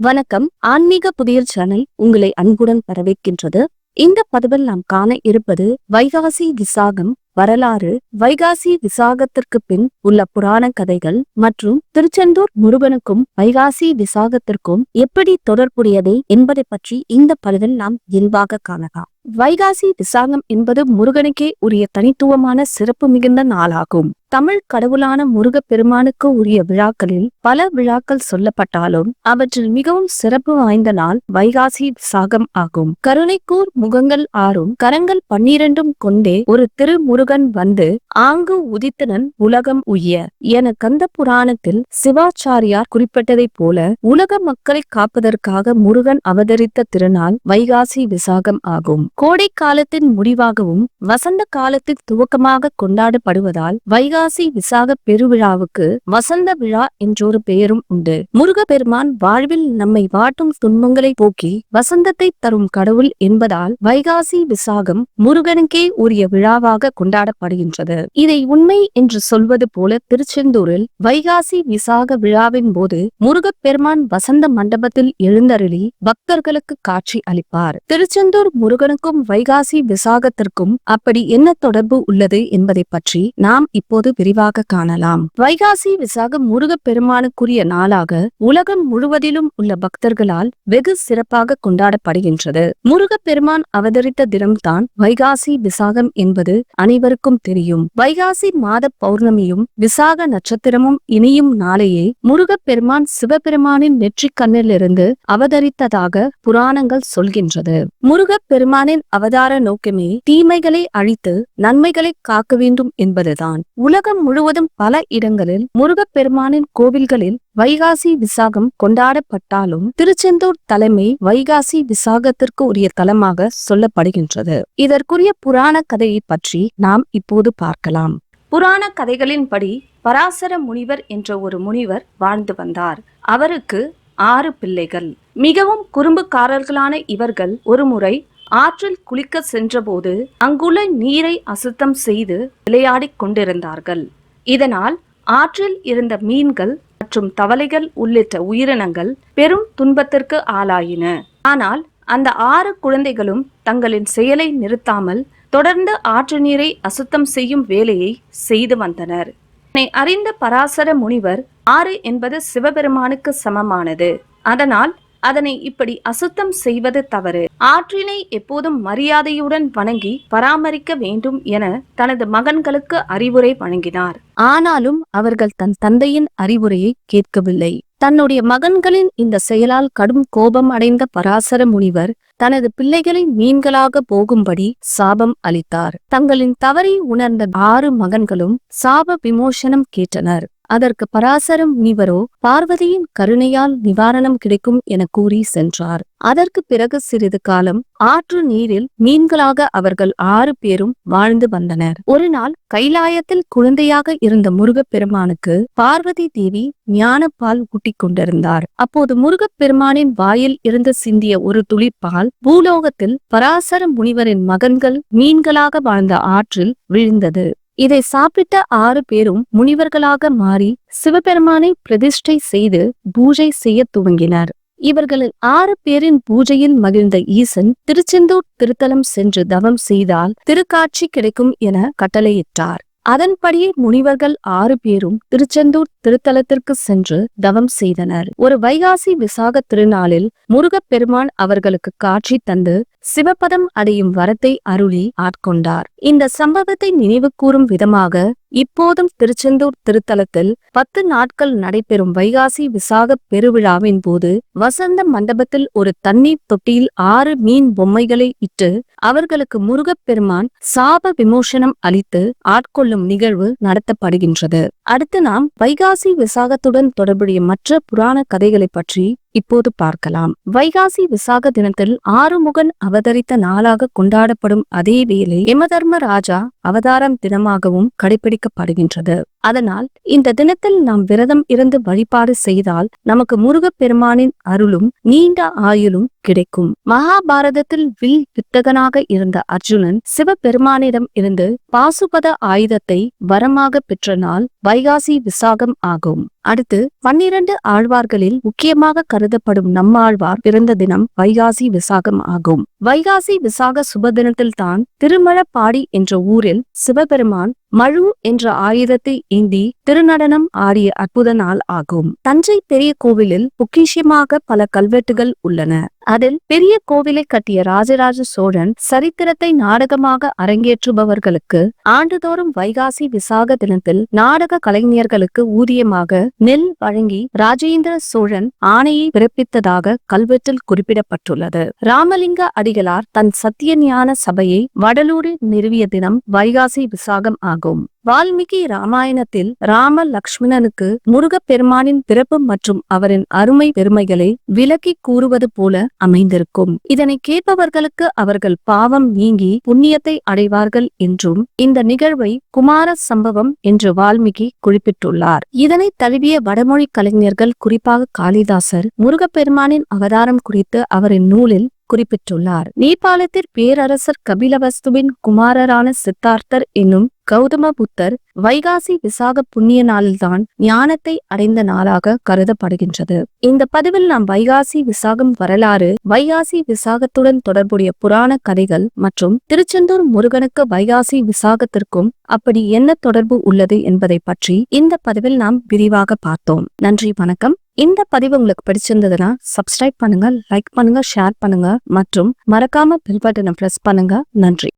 வணக்கம். ஆன்மீக புதியல் சேனல் உங்களை அன்புடன் வரவேற்கின்றது. இந்த பதிவில் நாம் காண இருப்பது வைகாசி விசாகம் வரலாறு வைகாசி விசாகத்திற்கு பின் உள்ள புராண கதைகள் மற்றும் திருச்செந்தூர் முருகனுக்கும் வைகாசி விசாகத்திற்கும் எப்படி தொடர்புடையது என்பதை பற்றி இந்த பதிவில் நாம் இயல்பாக காணலாம். வைகாசி விசாகம் என்பது முருகனுக்கே உரிய தனித்துவமான சிறப்பு மிகுந்த நாளாகும். தமிழ் கடவுளான முருகப் பெருமானுக்கு உரிய விழாக்களில் பல விழாக்கள் சொல்லப்பட்டாலும் அவற்றில் மிகவும் சிறப்பு வாய்ந்த நாள் வைகாசி விசாகம் ஆகும். கருணைக்கூர் முகங்கள் ஆறும் கரங்கள் பன்னிரண்டும் கொண்டே ஒரு திரு முருகன் வந்து ஆங்கு உதித்தனன் உலகம் உய்ய என கந்த புராணத்தில் சிவாச்சாரியார் குறிப்பிட்டதைப் போல உலக மக்களை காப்பதற்காக முருகன் அவதரித்த திருநாள் வைகாசி விசாகம் ஆகும். கோடை காலத்தின் முடிவாகவும் வசந்த காலத்தின் துவக்கமாக கொண்டாடப்படுவதால் வைகாசி விசாக பெருவிழாவுக்கு வசந்த விழா என்றொரு பெயரும் உண்டு. முருகப்பெருமான் வாழ்வில் நம்மை வாட்டும் துன்பங்களை போக்கி வசந்தத்தை தரும் கடவுள் என்பதால் வைகாசி விசாகம் முருகனுக்கே உரிய விழாவாக கொண்டாடப்படுகின்றது. இதை உண்மை என்று சொல்வது போல திருச்செந்தூரில் வைகாசி விசாக விழாவின் போது முருகப்பெருமான் வசந்த மண்டபத்தில் எழுந்தருளி பக்தர்களுக்கு காட்சி அளிப்பார். திருச்செந்தூர் முருகனுக்கும் வைகாசி விசாகத்திற்கும் அப்படி என்ன தொடர்பு உள்ளது என்பதை பற்றி நாம் இப்போது விரிவாக காணலாம். வைகாசி விசாகம் முருகப்பெருமானுக்குரிய நாளாக உலகம் முழுவதிலும் உள்ள பக்தர்களால் வெகு சிறப்பாக கொண்டாடப்படுகின்றது. முருகப்பெருமான் அவதரித்த தினம்தான் வைகாசி விசாகம் என்பது அனைவருக்கும் தெரியும். வைகாசி மாத பௌர்ணமியும் விசாக நட்சத்திரமும் இனியும் நாளையே முருகப்பெருமான் சிவபெருமானின் நெற்றிக் கண்ணிலிருந்து அவதரித்ததாக புராணங்கள் சொல்கின்றது. முருகப்பெருமானின் அவதார நோக்கமே தீமைகளை அழித்து நன்மைகளை காக்க வேண்டும் என்பதுதான். உலகம் முழுவதும் பல இடங்களில் முருகப்பெருமானின் கோவில்களில் வைகாசி விசாகம் கொண்டாடப்பட்டாலும் திருச்செந்தூர் தலைமை வைகாசி விசாகத்திற்கு உரிய தலமாக சொல்லப்படுகின்றது. இதற்குரிய புராண கதையை பற்றி நாம் இப்போது பார்க்கலாம். புராண கதைகளின்படி பராசர முனிவர் என்ற ஒரு முனிவர் வாழ்ந்து வந்தார். அவருக்கு ஆறு பிள்ளைகள். மிகவும் குறும்புக்காரர்களான இவர்கள் ஒருமுறை ஆற்றில் குளிக்க சென்றபோது அங்குள்ள நீரை அசுத்தம் செய்து விளையாடிக் கொண்டிருந்தார்கள். இதனால் ஆற்றில் இருந்த மீன்கள் மற்றும் தவளைகள் உள்ளிட்ட உயிரினங்கள் பெரும் துன்பத்திற்கு ஆளாயின. ஆனால் அந்த ஆறு குழந்தைகளும் தங்களின் செயலை நிறுத்தாமல் தொடர்ந்து ஆற்று நீரை அசுத்தம் செய்யும் வேலையை செய்து வந்தனர். என்னை அறிந்த பராசர முனிவர் ஆறு என்பது சிவபெருமானுக்கு சமமானது. அதனால் அதனை இப்படி அசுத்தம் செய்வது தவறு. ஆற்றினை எப்போதும் மரியாதையுடன் வணங்கி பராமரிக்க வேண்டும் என தனது மகன்களுக்கு அறிவுரை வழங்கினார். ஆனாலும் அவர்கள் தன் தந்தையின் அறிவுரையை கேட்கவில்லை. தன்னுடைய மகன்களின் இந்த செயலால் கடும் கோபம் அடைந்த பராசர முனிவர் தனது பிள்ளைகளை மீன்களாக போகும்படி சாபம் அளித்தார். தங்களின் தவறை உணர்ந்த ஆறு மகன்களும் சாப விமோசனம் கேட்டனர். அதற்கு பராசரம் முனிவரோ பார்வதியின் கருணையால் நிவாரணம் கிடைக்கும் என கூறி சென்றார். அதற்கு பிறகு சிறிது காலம் ஆற்று நீரில் மீன்களாக அவர்கள் ஆறு பேரும் வாழ்ந்து வந்தனர். ஒரு நாள் கைலாயத்தில் குழந்தையாக இருந்த முருகப்பெருமானுக்கு பார்வதி தேவி ஞானப்பால் ஊட்டிக் கொண்டிருந்தார். அப்போது முருகப்பெருமானின் வாயில் இருந்து சிந்திய ஒரு துளிப்பால் பூலோகத்தில் பராசர முனிவரின் மகன்கள் மீன்களாக வாழ்ந்த ஆற்றில் விழுந்தது. இதை சாப்பிட்ட ஆறு பேரும் முனிவர்களாக மாறி சிவபெருமானை பிரதிஷ்டை செய்து பூஜை செய்ய துவங்கினர். இவர்களில் ஆறு பேரின் பூஜையில் மகிழ்ந்த ஈசன் திருச்செந்தூர் திருத்தலம் சென்று தவம் செய்தால் திருக்காட்சி கிடைக்கும் என கட்டளையிட்டார். அதன்படியே முனிவர்கள் ஆறு பேரும் திருச்செந்தூர் திருத்தலத்திற்கு சென்று தவம் செய்தனர். ஒரு வைகாசி விசாக திருநாளில் முருகப்பெருமான் அவர்களுக்கு காட்சி தந்து சிவபதம் அடையும் வரத்தை அருளி ஆட்கொண்டார். இந்த சம்பவத்தை நினைவு கூறும் விதமாக இப்போதும் திருச்செந்தூர் திருத்தலத்தில் பத்து நாட்கள் நடைபெறும் வைகாசி விசாக பெருவிழாவின் போது வசந்த மண்டபத்தில் ஒரு தண்ணீர் தொட்டியில் ஆறு மீன் பொம்மைகளை இட்டு அவர்களுக்கு முருகப்பெருமான் சாப விமோசனம் அளித்து ஆட்கொள்ளும் நிகழ்வு நடத்தப்படுகின்றது. அடுத்து நாம் வைகாசி விசாகத்துடன் தொடர்புடைய மற்ற புராண கதைகளை பற்றி இப்போது பார்க்கலாம். வைகாசி விசாக தினத்தில் ஆறுமுகன் அவதரித்த நாளாக கொண்டாடப்படும் அதே வேளை யமதர்ம ராஜா அவதாரம் தினமாகவும் கடைபிடிக்கப்படுகின்றது. அதனால் இந்த தினத்தில் நாம் விரதம் இருந்து வழிபாடு செய்தால் நமக்கு முருகப்பெருமானின் அருளும் நீண்ட ஆயுளும் கிடைக்கும். மகாபாரதத்தில் வில் வித்தகனாக இருந்த அர்ஜுனன் சிவபெருமானிடம் இருந்து பாசுபத ஆயுதத்தை வரமாக பெற்ற நாள் வைகாசி விசாகம் ஆகும். அடுத்து பன்னிரண்டு ஆழ்வார்களில் முக்கியமாக கருதப்படும் நம்மாழ்வார் பிறந்த தினம் வைகாசி விசாகம் ஆகும். வைகாசி விசாக சுப தினத்தில் தான் திருமழப்பாடி என்ற ஊரில் சிவபெருமான் மழு என்ற ஆயுதத்தை ஏந்தி திருநடனம் ஆடிய அற்புத நாள் ஆகும். தஞ்சை பெரிய கோவிலில் பொக்கிஷமாக பல கல்வெட்டுகள் உள்ளன. அதில் பெரிய கோவிலை கட்டிய ராஜராஜ சோழன் சரித்திரத்தை நாடகமாக அரங்கேற்றுபவர்களுக்கு ஆண்டுதோறும் வைகாசி விசாக தினத்தில் நாடக கலைஞர்களுக்கு ஊதியமாக நெல் வழங்கி ராஜேந்திர சோழன் ஆணையை பிறப்பித்ததாக கல்வெட்டில் குறிப்பிடப்பட்டுள்ளது. ராமலிங்க அடிகளார் தன் சத்தியஞான சபையை வடலூரில் நிறுவிய தினம் வைகாசி விசாகம் ஆகும். வால்மீகி ராமாயணத்தில் ராம லக்ஷ்மணனுக்கு முருகப்பெருமானின் பிறப்பு மற்றும் அவரின் அருமை பெருமைகளை விலக்கி கூறுவது போல அமைந்திருக்கும். இதனை கேட்பவர்களுக்கு அவர்கள் பாவம் நீங்கி புண்ணியத்தை அடைவார்கள் என்றும் இந்த நிகழ்வை குமார சம்பவம் என்று வால்மீகி குறிப்பிட்டுள்ளார். இதனை தழுவிய வடமொழி கலைஞர்கள் குறிப்பாக காளிதாசர் முருகப்பெருமானின் அவதாரம் குறித்து அவரின் நூலில் குறிப்பிட்டுள்ளார். நேபாளத்தில் பேரரசர் கபிலவஸ்துவின் குமாரரான சித்தார்த்தர் என்னும் கௌதம புத்தர் வைகாசி விசாக புண்ணிய நாளில்தான் ஞானத்தை அடைந்த நாளாக கருதப்படுகின்றது. இந்த பதிவில் நாம் வைகாசி விசாகம் வரலாறு வைகாசி விசாகத்துடன் தொடர்புடைய புராண கதைகள் மற்றும் திருச்செந்தூர் முருகனுக்கு வைகாசி விசாகத்திற்கும் அப்படி என்ன தொடர்பு உள்ளது என்பதை பற்றி இந்த பதிவில் நாம் விரிவாக பார்த்தோம். நன்றி வணக்கம். இந்த பதிவு உங்களுக்கு பிடிச்சிருந்ததுன்னா சப்ஸ்கிரைப் பண்ணுங்க லைக் பண்ணுங்க ஷேர் பண்ணுங்க மற்றும் மறக்காம பெல் பட்டனை பிரஸ் பண்ணுங்க. நன்றி.